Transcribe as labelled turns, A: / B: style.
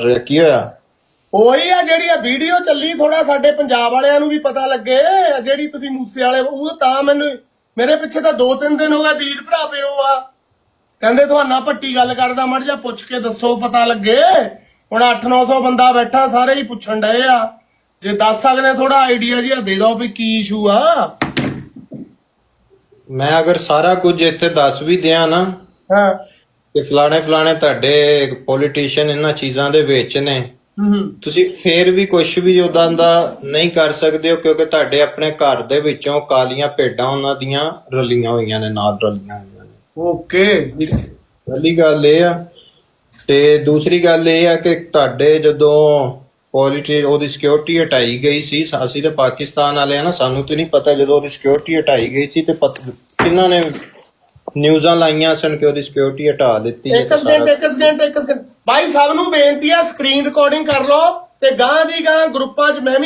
A: ਰਿਹਾ ਕੀ ਹੋਇਆ?
B: ਉਹੀ ਆ ਜਿਹੜੀ ਆ ਵੀਡੀਓ ਚੱਲੀ ਥੋੜਾ ਸਾਡੇ ਪੰਜਾਬ ਵਾਲਿਆਂ ਨੂੰ ਵੀ ਪਤਾ ਲੱਗੇ ਜਿਹੜੀ ਤੁਸੀਂ ਮੂਸੇ ਵਾਲੇ ਉਹ ਤਾਂ ਮੈਨੂੰ ਮੇਰੇ ਪਿੱਛੇ ਤਾਂ ਦੋ ਤਿੰਨ ਦਿਨ ਹੋ ਗਏ ਵੀਰ ਭਰਾ ਪਿਓ ਆ। ਕਹਿੰਦੇ ਤੁਹਾਨਾ ਭੱਟੀ ਗੱਲ ਕਰਦਾ ਮੜ ਜਾ ਪੁੱਛ ਕੇ ਦੱਸੋ ਪਤਾ ਲੱਗੇ। ਹੁਣ 8-900 ਬੰਦਾ ਬੈਠਾ ਸਾਰੇ ਹੀ ਪੁੱਛਣ ਡਏ ਆ। ਜੇ ਦੱਸ ਸਕਦੇ ਥੋੜਾ ਆਈਡੀਆ ਜਿਹਾ ਦੇ ਦਿਓ ਵੀ ਕੀ ਇਸ਼ੂ ਆ।
A: ਮੈਂ ਅਗਰ ਸਾਰਾ ਕੁਝ ਇੱਥੇ ਦੱਸ ਵੀ ਦਿਆਂ ਨਾ
B: ਹਾਂ।
A: ਕਿ ਫਲਾਣੇ ਫਲਾਣੇ ਤੁਹਾਡੇ ਪੋਲੀਟੀਸ਼ੀਅਨ ਇਹਨਾਂ ਚੀਜ਼ਾਂ ਦੇ ਵਿੱਚ ਨੇ। ਤੁਸੀਂ ਫੇਰ ਵੀ ਕੁਝ ਵੀ ਉਦਾਂ ਦਾ ਨਹੀਂ ਕਰ ਸਕਦੇ ਹੋ ਕਿਉਂਕਿ ਤੁਹਾਡੇ ਆਪਣੇ ਘਰ ਦੇ ਵਿੱਚੋਂ ਕਾਲੀਆਂ ਭੇਡਾਂ ਉਹਨਾਂ ਦੀਆਂ ਰਲੀਆਂ ਹੋਈਆਂ ਨੇ ਨਾਲ ਰਲੀਆਂ ਹੋਈਆਂ ਨੇ।
B: ਓਕੇ।
A: ਪਹਿਲੀ ਗੱਲ ਇਹ ਆ ਤੇ ਦੂਸਰੀ ਗੱਲ ਇਹ ਆ ਕਿ ਤੁਹਾਡੇ ਜਦੋਂ ਪੋਲਿਟੀ ਉਹਦੀ ਸਿਕਿਉਰਿਟੀ ਹਟਾਈ ਗਈ ਸੀ ਅਸੀਂ ਤਾਂ ਪਾਕਿਸਤਾਨ ਵਾਲੇ ਆ ਨਾ ਸਾਨੂੰ ਤੇ ਨਹੀਂ ਪਤਾ ਜਦੋਂ ਉਹਦੀ ਸਿਕਿਉਰਿਟੀ ਹਟਾਈ ਗਈ ਸੀ ਤੇ ਕਿਹਨਾਂ ਨੇ ਨਿਊਜ਼ਾਂ ਲਾਈਆਂ ਸਨ ਕਿ ਉਹਦੀ ਸਿਕਿਉਰਿਟੀ ਹਟਾ ਦਿੱਤੀ
B: ਇੱਕ ਸਕਿੰਟ ਇੱਕ ਸਕਿੰਟ ਇੱਕ ਸਕਿੰਟ ਭਾਈ ਸਭ ਨੂੰ ਬੇਨਤੀ ਆ ਸਕਰੀਨ ਰਿਕਾਰਡਿੰਗ ਕਰ ਲਓ ਤੇ ਗਾਂ ਦੀ ਗਾਂ ਗਰੁੱਪਾਂ 'ਚ ਮੈਂ ਵੀ